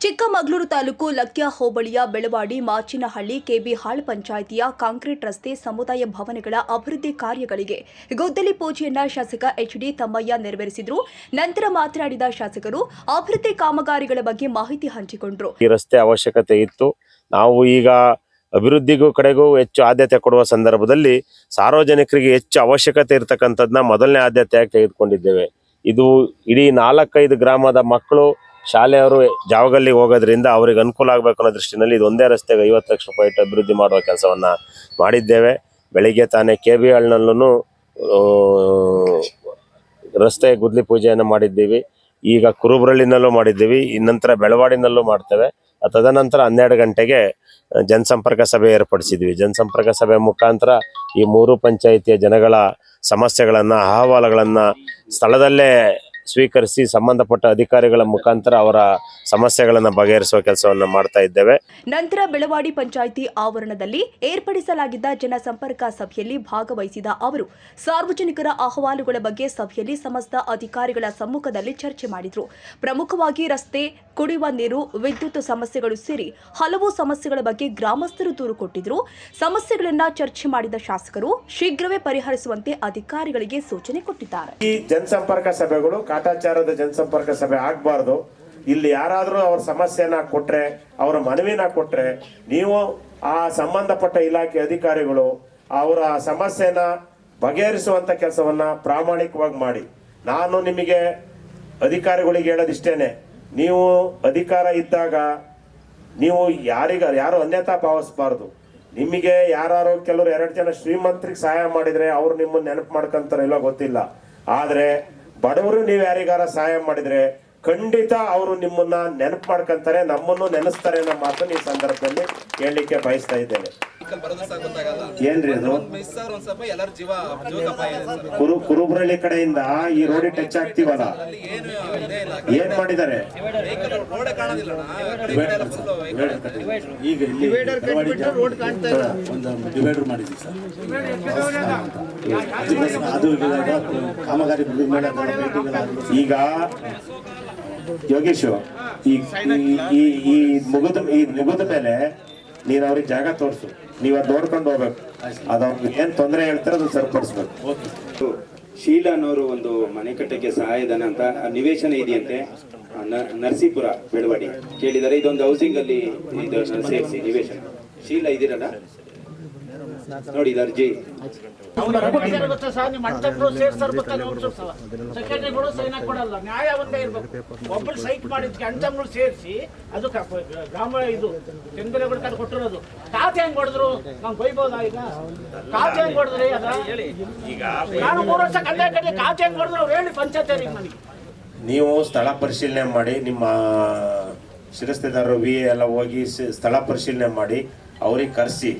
ಚಿಕ್ಕಮಗಳೂರು ತಾಲೂಕು ಲಕ್ಯ ಹೋಬಳಿಯ ಬೆಳವಾಡಿ ಮಾಚಿನಹಳ್ಳಿ ಕೆಬಿ ಹಾಳ್ ಪಂಚಾಯಿತಿಯ ಕಾಂಕ್ರೀಟ್ ರಸ್ತೆ ಸಮುದಾಯ ಭವನಗಳ ಅಭಿವೃದ್ಧಿ ಕಾರ್ಯಗಳಿಗೆ ಗುದ್ದಲಿ ಪೂಜೆಯನ್ನ ಶಾಸಕ ಎಚ್ಡಿ ತಮ್ಮಯ್ಯ ನೆರವೇರಿಸಿದ್ರು. ನಂತರ ಮಾತನಾಡಿದ ಶಾಸಕರು, ಅಭಿವೃದ್ಧಿ ಕಾಮಗಾರಿಗಳ ಬಗ್ಗೆ ಮಾಹಿತಿ ಹಂಚಿಕೊಂಡರು. ಈ ರಸ್ತೆ ಅವಶ್ಯಕತೆ ಇತ್ತು. ನಾವು ಈಗ ಅಭಿವೃದ್ಧಿಗೂ ಕಡೆಗೂ ಹೆಚ್ಚು ಆದ್ಯತೆ ಕೊಡುವ ಸಂದರ್ಭದಲ್ಲಿ ಸಾರ್ವಜನಿಕರಿಗೆ ಹೆಚ್ಚು ಅವಶ್ಯಕತೆ ಇರತಕ್ಕಂಥದ್ದನ್ನ ಮೊದಲನೇ ಆದ್ಯತೆಯಾಗಿ ತೆಗೆದುಕೊಂಡಿದ್ದೇವೆ. ಇದು ಇಡೀ ನಾಲ್ಕೈದು ಗ್ರಾಮದ ಮಕ್ಕಳು ಶಾಲೆಯವರು ಜಾವಗಲ್ಲಿ ಹೋಗೋದ್ರಿಂದ ಅವರಿಗೆ ಅನುಕೂಲ ಆಗಬೇಕು ಅನ್ನೋ ದೃಷ್ಟಿನಲ್ಲಿ ಇದು ಒಂದೇ ರಸ್ತೆಗೆ ಐವತ್ತು ಲಕ್ಷ ರೂಪಾಯಿ ಇಟ್ಟು ಅಭಿವೃದ್ಧಿ ಮಾಡುವ ಕೆಲಸವನ್ನು ಮಾಡಿದ್ದೇವೆ. ಬೆಳಿಗ್ಗೆ ತಾನೇ ಕೆ ಬಿ ಹಳ್ನಲ್ಲೂ ರಸ್ತೆ ಗುದ್ಲಿ ಪೂಜೆಯನ್ನು ಮಾಡಿದ್ದೀವಿ. ಈಗ ಕುರುಬ್ರಳ್ಳಿನಲ್ಲೂ ಮಾಡಿದ್ದೀವಿ. ನಂತರ ಬೆಳವಾಡಿನಲ್ಲೂ ಮಾಡ್ತೇವೆ. ತದನಂತರ ಹನ್ನೆರಡು ಗಂಟೆಗೆ ಜನಸಂಪರ್ಕ ಸಭೆ ಏರ್ಪಡಿಸಿದ್ವಿ. ಜನಸಂಪರ್ಕ ಸಭೆ ಮುಖಾಂತರ ಈ ಮೂರು ಪಂಚಾಯಿತಿಯ ಜನಗಳ ಸಮಸ್ಯೆಗಳನ್ನು, ಅಹವಾಲುಗಳನ್ನು ಸ್ಥಳದಲ್ಲೇ ಸ್ವೀಕರಿಸಿ ಸಂಬಂಧಪಟ್ಟ ಅಧಿಕಾರಿಗಳ ಮುಖಾಂತರ ಅವರ ಸಮಸ್ಯೆಗಳನ್ನು ಬಗೆಹರಿಸುವ ಕೆಲಸವನ್ನು ಮಾಡ್ತಾ ಇದ್ದೇವೆ. ನಂತರ ಬೆಳವಾಡಿ ಪಂಚಾಯಿತಿ ಆವರಣದಲ್ಲಿ ಏರ್ಪಡಿಸಲಾಗಿದ್ದ ಜನಸಂಪರ್ಕ ಸಭೆಯಲ್ಲಿ ಭಾಗವಹಿಸಿದ ಅವರು ಸಾರ್ವಜನಿಕರ ಅಹವಾಲುಗಳ ಬಗ್ಗೆ ಸಭೆಯಲ್ಲಿ ಸಮಸ್ತ ಅಧಿಕಾರಿಗಳ ಸಮ್ಮುಖದಲ್ಲಿ ಚರ್ಚೆ ಮಾಡಿದರು. ಪ್ರಮುಖವಾಗಿ ರಸ್ತೆ ಕುಡಿಯುವ ನೀರು ವಿದ್ಯುತ್ ಸಮಸ್ಯೆಗಳು ಸೇರಿ ಹಲವು ಸಮಸ್ಯೆಗಳ ಬಗ್ಗೆ ಗ್ರಾಮಸ್ಥರು ದೂರು ಕೊಟ್ಟಿದ್ರು. ಸಮಸ್ಯೆಗಳನ್ನ ಚರ್ಚೆ ಮಾಡಿದ ಶಾಸಕರು ಶೀಘ್ರವೇ ಪರಿಹರಿಸುವಂತೆ ಅಧಿಕಾರಿಗಳಿಗೆ ಸೂಚನೆ ಕೊಟ್ಟಿದ್ದಾರೆ. ಈ ಜನಸಂಪರ್ಕ ಸಭೆಗಳು ಕಾಟಾಚಾರದ ಜನಸಂಪರ್ಕ ಸಭೆ ಆಗ್ಬಾರ್ದು. ಇಲ್ಲಿ ಯಾರಾದರೂ ಅವ್ರ ಸಮಸ್ಯೆನ ಕೊಟ್ಟರೆ ಅವರ ಮನವಿನ ಕೊಟ್ಟರೆ ನೀವು ಆ ಸಂಬಂಧಪಟ್ಟ ಇಲಾಖೆ ಅಧಿಕಾರಿಗಳು ಅವರ ಸಮಸ್ಯೆನ ಬಗೆಹರಿಸುವಂತ ಕೆಲಸವನ್ನ ಪ್ರಾಮಾಣಿಕವಾಗಿ ಮಾಡಿ. ನಾನು ನಿಮಗೆ ಅಧಿಕಾರಿಗಳಿಗೆ ಹೇಳೋದಿಷ್ಟೇನೆ, ನೀವು ಅಧಿಕಾರ ಇದ್ದಾಗ ನೀವು ಯಾರಿಗ, ಯಾರು ಅನ್ಯತಾ ಭಾವಿಸಬಾರ್ದು. ನಿಮಗೆ ಯಾರು ಕೆಲವರು ಎರಡು ಜನ ಶ್ರೀಮಂತರಿಗೆ ಸಹಾಯ ಮಾಡಿದ್ರೆ ಅವರು ನಿಮ್ಮನ್ನು ನೆನಪು ಮಾಡ್ಕೊಂತಾರೋ ಇಲ್ಲೋ ಗೊತ್ತಿಲ್ಲ. ಆದರೆ ಬಡವರು ನೀವು ಯಾರಿಗಾರ ಸಹಾಯ ಮಾಡಿದ್ರೆ ಖಂಡಿತ ಅವರು ನಿಮ್ಮನ್ನ ನೆನಪು ಮಾಡ್ಕೊಂತಾರೆ ನಮ್ಮನ್ನು ನೆನೆಸ್ತಾರೆ ಅನ್ನೋ ಮಾತನ್ನ ಈ ಸಂದರ್ಭದಲ್ಲಿ ಹೇಳಲಿಕ್ಕೆ ಬಯಸ್ತಾ ಇದ್ದೇನೆ. ಬರೋದು ಸಹ ಗೊತ್ತಾಗಲ್ಲ ಏನ್ರಿ ಅದು? ಕುರು ಕುರುಬ್ರಳ್ಳಿ ಕಡೆಯಿಂದ ಈ ರೋಡ್ ಟಚ್ ಆಗ್ತೀವಲ್ಲ? ಏನು ಮಾಡಿದ್ದಾರೆ? ಒಂದು ಡಿವೈಡರ್ ಮಾಡಿದ್ವಿ ಸರ್. ಅದು ಕಾಮಗಾರಿ ಈಗ ಯೋಗೇಶ್ ಈ ಈ- ಈ ಈ ಮುಗಿದ ಈ ಮುಗಿದ ಮೇಲೆ ನೀನ್ ಅವ್ರಿಗೆ ಜಾಗ ತೋರಿಸು. ನೀವ್ ಅದ್ ನೋಡ್ಕೊಂಡು ಹೋಗ್ಬೇಕು. ಅದ ಅವ್ರಿಗೆ ಏನ್ ತೊಂದರೆ ಹೇಳ್ತಾರೆ ಅದನ್ನ ಸರಿಪಡಿಸ್ಬೇಕು ಶೀಲಾ ಅನ್ನೋರು ಒಂದು ಮನೆ ಕಟ್ಟಕ್ಕೆ ಸಹಾಯಧನ ಅಂತ ನಿವೇಶನ ಇದೆಯಂತೆ. ನರಸೀಪುರ ಬೆಳವಾಡಿ ಕೇಳಿದರೆ ಇದೊಂದು ಹೌಸಿಂಗ್ ಅಲ್ಲಿ ಸೇರಿಸಿ ನಿವೇಶನ. ಶೀಲಾ ಇದಿರಲ್ಲ ನೋಡಿ ಇದು ಅರ್ಜಿ. ಸೆಕ್ರೆಟರಿಗಳು ಸೈನ್ ಕೊಡಲ್ಲ ನ್ಯಾಯ ಒಂದೇ ಇರ್ಬೇಕು. ಒಬ್ಬರು ಸೈಟ್ ಮಾಡಿದ್ಕೆ ಸೇರಿಸಿ ಅದು ಗ್ರಾಮ ಇದು ಕೊಟ್ಟಿರೋದು. ಖಾತೆ ಹೆಂಗ್ ಹೊಡೆದ್ರು? ನಾವು ಬೈಬೋದಾ ಈಗ? ಖಾತೆ ಹೆಂಗ್ ಹೊಡೆದ್ರಿ ಅದ? ನಾನು ಮೂರು ವರ್ಷ ಕಂಡ ಕಡೆ ಖಾತೆ ಹೆಂಗ್ ಹೊಡೆದ್ರು ಅವ್ರು ಹೇಳಿ ಪಂಚಾಯತ್ ನನಗೆ. ನೀವು ಸ್ಥಳ ಪರಿಶೀಲನೆ ಮಾಡಿ ನಿಮ್ಮ ಶಿರಸ್ತೆದಾರರು ವಿ ಎಲ್ಲ ಹೋಗಿ ಸ್ಥಳ ಪರಿಶೀಲನೆ ಮಾಡಿ ಅವ್ರಿಗೆ ಕರೆಸಿ.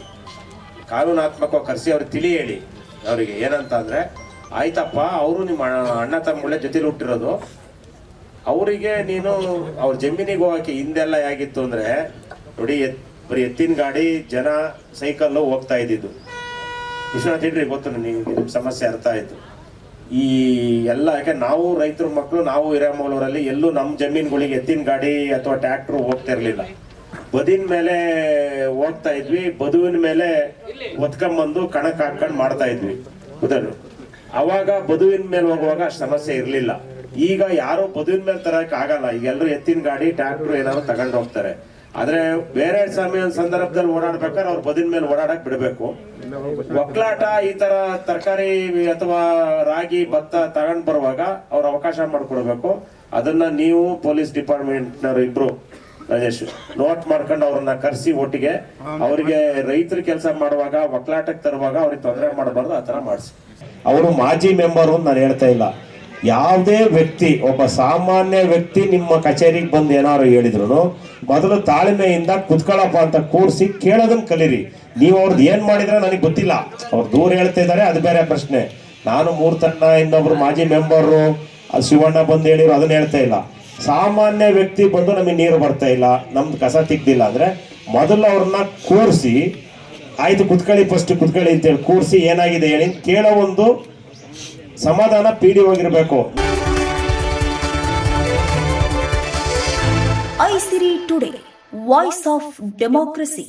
ಕಾನೂನಾತ್ಮಕವಾಗಿ ಕರೆಸಿ ಅವ್ರಿಗೆ ತಿಳಿ ಹೇಳಿ. ಅವರಿಗೆ ಏನಂತ ಅಂದರೆ ಆಯ್ತಪ್ಪ, ಅವರು ನಿಮ್ಮ ಅಣ್ಣ- ತಮ್ಮಗಳೇ ಜೊತೆಲಿ ಹುಟ್ಟಿರೋದು. ಅವರಿಗೆ ನೀನು ಅವ್ರ ಜಮೀನಿಗೆ ಹೋಗಕ್ಕೆ ಹಿಂದೆಲ್ಲ ಹೇಗಿತ್ತು ಅಂದ್ರೆ, ನೋಡಿ, ಎತ್, ಬರೀ ಎತ್ತಿನ ಗಾಡಿ, ಜನ, ಸೈಕಲ್ಲು ಹೋಗ್ತಾ ಇದ್ದಿದ್ದು. ವಿಶ್ವನಾಥ್ ಹೇಳ್ರಿ ಗೊತ್ತು ನಿಮ್ಗೆ ನಿಮ್ ಸಮಸ್ಯೆ ಅರ್ಥ ಆಯಿತು. ಈ ಎಲ್ಲ, ಯಾಕೆ ನಾವು ರೈತರ ಮಕ್ಕಳು ನಾವು ಹಿರೇಮೂಲೂರಲ್ಲಿ ಎಲ್ಲೂ ನಮ್ಮ ಜಮೀನುಗಳಿಗೆ ಎತ್ತಿನ ಗಾಡಿ ಅಥವಾ ಟ್ರ್ಯಾಕ್ಟರ್ ಹೋಗ್ತಾ ಇರ್ಲಿಲ್ಲ ಬದಿನ ಮೇಲೆ ಹೋಗ್ತಾ ಇದ್ವಿ, ಬದುವಿನ ಮೇಲೆ ಒತ್ಕೊಂಬಂದು ಕಣಕ್ ಹಾಕೊಂಡ್ ಮಾಡ್ತಾ ಇದ್ವಿ. ಉದಾಹರಣೆ ಅವಾಗ ಬದುವಿನ ಮೇಲೆ ಹೋಗುವಾಗ ಸಮಸ್ಯೆ ಇರ್ಲಿಲ್ಲ. ಈಗ ಯಾರೋ ಬದುವಿನ ಮೇಲೆ ತರಕ್ ಆಗಲ್ಲ. ಈಗ ಎಲ್ಲರೂ ಎತ್ತಿನ ಗಾಡಿ ಟ್ರಾಕ್ಟರ್ ಏನಾದ್ರು ತಗೊಂಡ್ ಹೋಗ್ತಾರೆ. ಆದ್ರೆ ಬೇರೆ ಸಮಯ ಸಂದರ್ಭದಲ್ಲಿ ಓಡಾಡ್ಬೇಕಾದ್ರೆ ಅವ್ರ ಬದಿನ ಮೇಲೆ ಓಡಾಡಕ್ ಬಿಡ್ಬೇಕು. ಒಕ್ಲಾಟ ಈ ತರ ತರಕಾರಿ ಅಥವಾ ರಾಗಿ, ಭತ್ತ ತಗೊಂಡ್ ಬರುವಾಗ ಅವ್ರ ಅವಕಾಶ ಮಾಡ್ಕೊಡ್ಬೇಕು. ಅದನ್ನ ನೀವು ಪೊಲೀಸ್ ಡಿಪಾರ್ಟ್ಮೆಂಟ್ನವ್ರು ಇಬ್ರು ರಾಜೇಶ್ ನೋಟ್ ಮಾಡ್ಕೊಂಡು ಅವ್ರನ್ನ ಕರ್ಸಿ ಒಟ್ಟಿಗೆ ಅವ್ರಿಗೆ ರೈತರ ಕೆಲಸ ಮಾಡುವಾಗ ಒಕ್ಲಾಟಕ್ಕೆ ತರುವಾಗ ಅವ್ರಿಗೆ ತೊಂದರೆ ಮಾಡಬಾರ್ದು ಆ ಮಾಡ್ಸಿ ಮಾಡಿಸಿ. ಅವರು ಮಾಜಿ ಮೆಂಬರು ಅಂತ ನಾನು ಹೇಳ್ತಾ ಇಲ್ಲ. ಯಾವುದೇ ವ್ಯಕ್ತಿ ಒಬ್ಬ ಸಾಮಾನ್ಯ ವ್ಯಕ್ತಿ ನಿಮ್ಮ ಕಚೇರಿಗೆ ಬಂದು ಏನಾರು ಹೇಳಿದ್ರು ಮೊದಲು ತಾಳ್ಮೆಯಿಂದ ಕುತ್ಕೊಳ್ಳಪ್ಪ ಅಂತ ಕೂರಿಸಿ ಕೇಳೋದನ್ನ ಕಲೀರಿ. ನೀವು ಅವ್ರದ್ದು ಏನ್ ಮಾಡಿದ್ರೆ ನನಗೆ ಗೊತ್ತಿಲ್ಲ. ಅವ್ರು ದೂರ ಹೇಳ್ತಾ ಇದಾರೆ ಅದು ಬೇರೆ ಪ್ರಶ್ನೆ. ನಾನು ಮೂರ್ತಣ್ಣ ಇನ್ನೊಬ್ರು ಮಾಜಿ ಮೆಂಬರು ಶಿವಣ್ಣ ಬಂದು ಹೇಳಿರು ಅದನ್ನ ಹೇಳ್ತಾ ಇಲ್ಲ. ಸಾಮಾನ್ಯ ವ್ಯಕ್ತಿ ಬಂದು ನಮಗೆ ನೀರು ಬರ್ತಾ ಇಲ್ಲ, ನಮ್ದು ಕಸ ತಿಕ್ಕಿಲ್ಲ ಅಂದ್ರೆ ಮೊದಲು ಅವ್ರನ್ನ ಕೂರಿಸಿ, ಆಯ್ತು ಕುತ್ಕೊಳ್ಳಿ ಫಸ್ಟ್ ಕುತ್ಕೊಳ್ಳಿ ಅಂತೇಳಿ ಕೂರಿಸಿ ಏನಾಗಿದೆ ಹೇಳಿ ಕೇಳೋ ಒಂದು ಸಮಾಧಾನ ಪೀಡಿ ಹೋಗಿರ್ಬೇಕು. Aisiri today voice of democracy